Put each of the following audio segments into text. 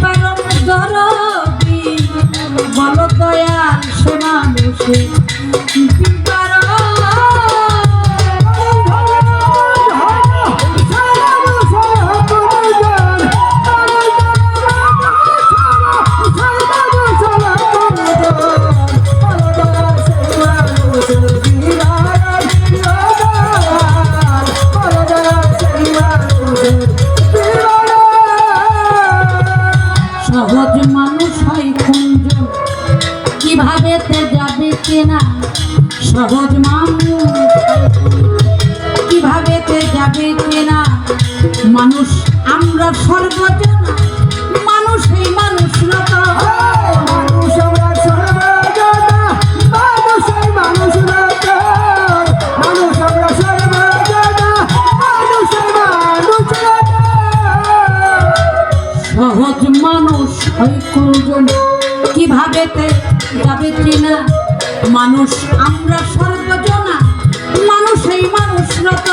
বিবারণ দরবি বল দয়াল সোনা যাবে কেনা মানুষ আমরা সর্বজন মানুষ এই মানুষ রত সহজ মানুষ হয় কুঞ্জন কীভাবে যাবে চেনা মানুষ আমরা সর্বজনা মানুষ এই মানুষ রত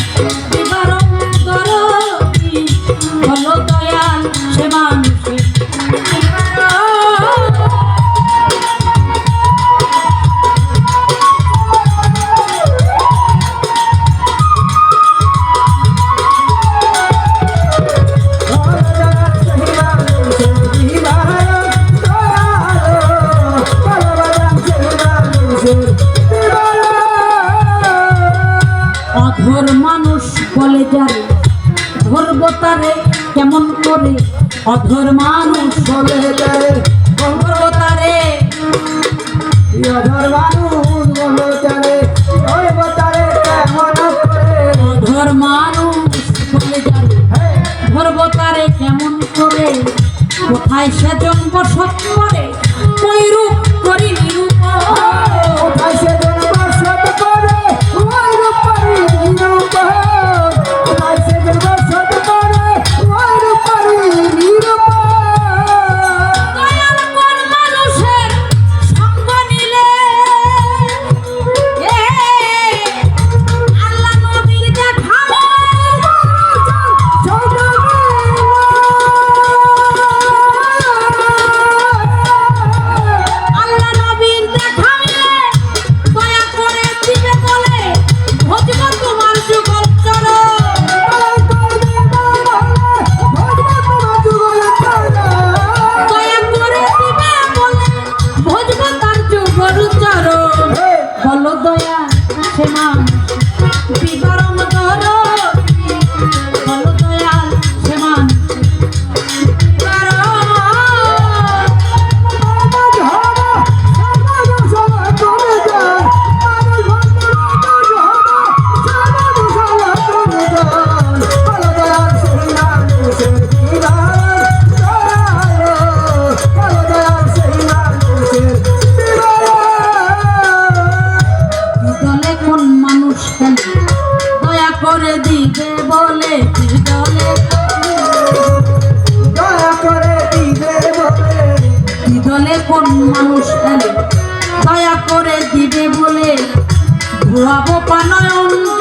Música অধর মানুষ বলে যারে ধরব তারে কেমন করে? অধর মানুষ বলে যারে ধরব তারে। অধর মানুষ বলে যারে ধরব তারে কেমন করে? কোথায় সে জন্ম সৎ করে করে দিবে বলে দলে। দয়া করে দিবে বলে। দলে কোন মানুষ দয়া করে দিবে বলে। ঘুরাবো পানয়ন